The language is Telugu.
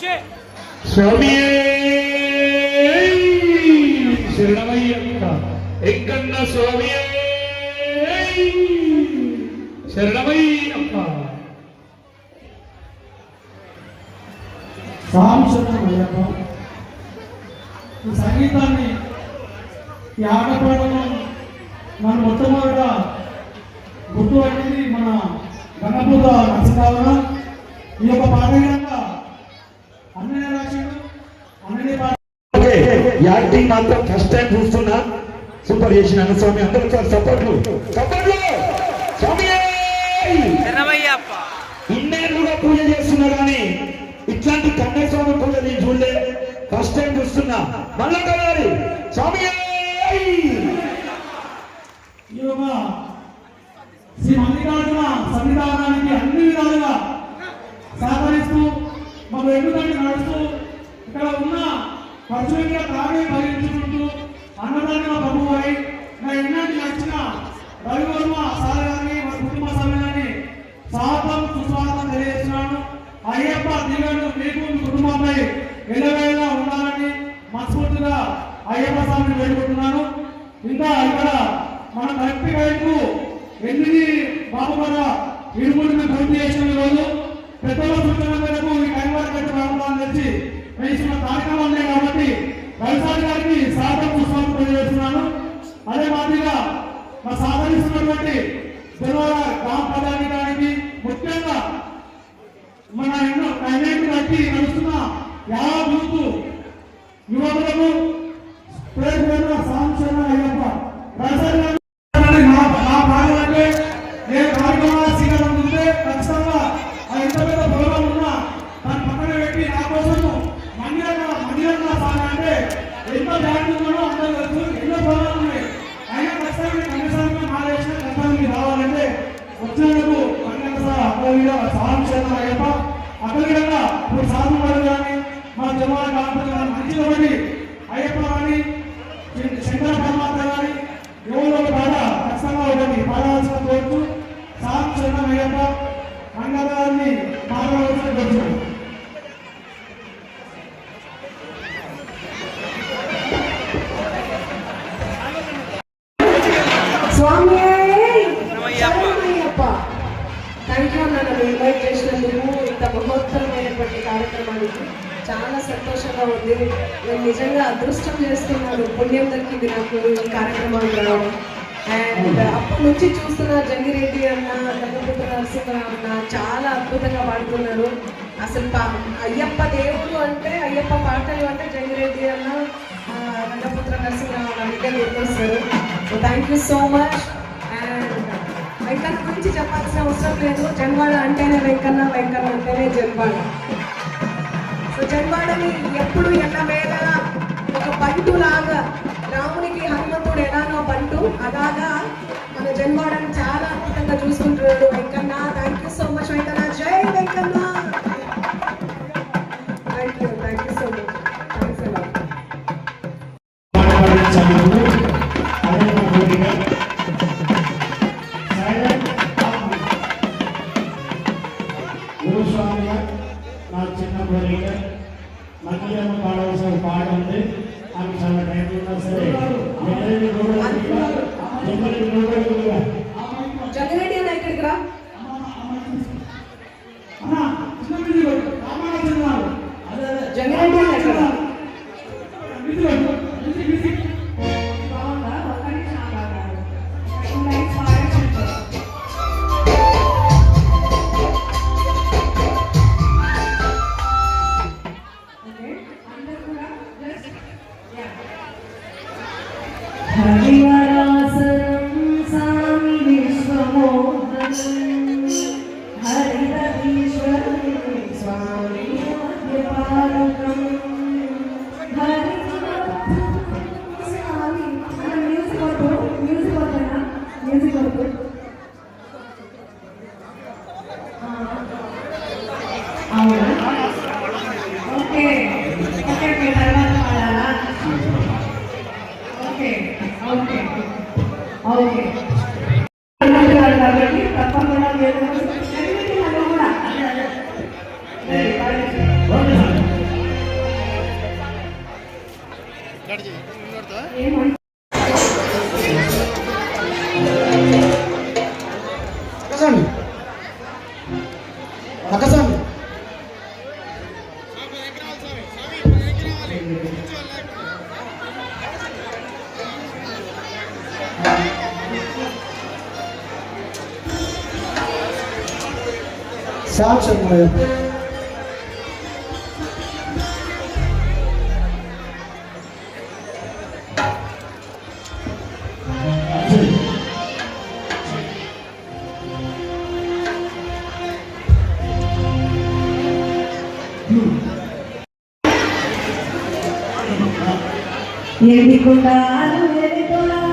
స్వామి! శరణమయ్యప్ప. ఎంకన్న స్వామి? శరణమయ్యప్ప. రామచంద్రం అయ్యప్ప ఈ సంగీతాన్ని ఈ ఆటపాటలో నన్ను మొట్టమొదట గుర్తు పట్టింది మన గణపూత నరసింహావరం ఈ యొక్క పాట యాక్టింగ్ మాత్రం ఫస్ట్ టైం చూస్తున్నా. సూపర్ చేసిన స్వామి అందరూ సార్ సపోర్ట్లు సపోర్ట్లు స్వామి! ఇన్నేళ్ళుగా పూజ చేస్తున్నా కానీ ఇట్లాంటి కన్య స్వామి పూజ నేను చూడలే. ఫస్ట్ టైం చూస్తున్నా. మళ్ళా కలవాలి స్వామి! శ్రీ మల్లికార్జున సన్నిధానానికి అన్ని విధాలుగా సహకరిస్తూ మాకు ఎందుకంటే నడుస్తూ ఇక్కడ ఉన్న ఖర్చులుగా తాగే భరించుకుంటూ అన్నదాన ప్రభువై నా ఇన్నాటి ఉన్నటువంటి జనవర గ్రామ ప్రధానికానికి ముఖ్యంగా మన ఎన్నో కన్యాకి బట్టి నడుస్తున్న యావ వచ్చినందుకు మందిరంగా అక్కడ సాంక్షణ అయ్యప్ప అక్కడ ఇప్పుడు సాధువాడు కానీ మా జవాన్ కాకపోతే మంచిగా పడి అయ్యప్ప కానీ శంకర పరమాత్మ కానీ ఎవరు ఒక ఖచ్చితంగా ఉంటుంది పాడాల్సిన కోరుతూ సాం చిన్నమయ్యప్ప మంగళవారిని పాడవలసిన కోరుతున్నాను నన్ను ఇన్వైట్ చేసినందుకు ఇంత మహోత్తరమైనటువంటి కార్యక్రమానికి చాలా సంతోషంగా ఉంది. నేను నిజంగా అదృష్టం చేస్తున్నాను. పుణ్యం దక్కింది నాకు ఈ కార్యక్రమాలు రావడం. అండ్ అప్పటి నుంచి చూస్తున్న జంగిరెడ్డి అన్న గంగపుత్ర నరసింహరావు అన్న చాలా అద్భుతంగా పాడుతున్నారు. అసలు పా- అయ్యప్ప దేవుడు అంటే అయ్యప్ప పాటలు అంటే జంగిరెడ్డి అన్న ఆ, నరసింహరావు అన్న దగ్గర గుర్తొస్తారు. Thank you so much Venkanna గురించి చెప్పాల్సిన అవసరం లేదు. జన్వాడ అంటేనే వెంకన్న వెంకన్న అంటేనే జన్వాడ. సో జన్వాడని ఎప్పుడు ఎన్నవేళ ఒక బంటు లాగా రామునికి హనుమంతుడు ఎలానో బంటు. అలాగా మన జన్వాడని చాలా అద్భుతంగా చూసుకుంటున్నాడు వెంకన్న. థ్యాంక్ గురుస్వామిగా నా చిన్న కోరిక మధ్యలో పాడవలసిన పాట ఉంది ఆమె చాలా టైం ఉన్నా సరే జనరల్ జనరల్ నోబెల్ జగరెడ్డి అన్న ఇక్కడికి రా Okay. Samsung ఎన్ని కొండాలు ఎన్ని కొండాలు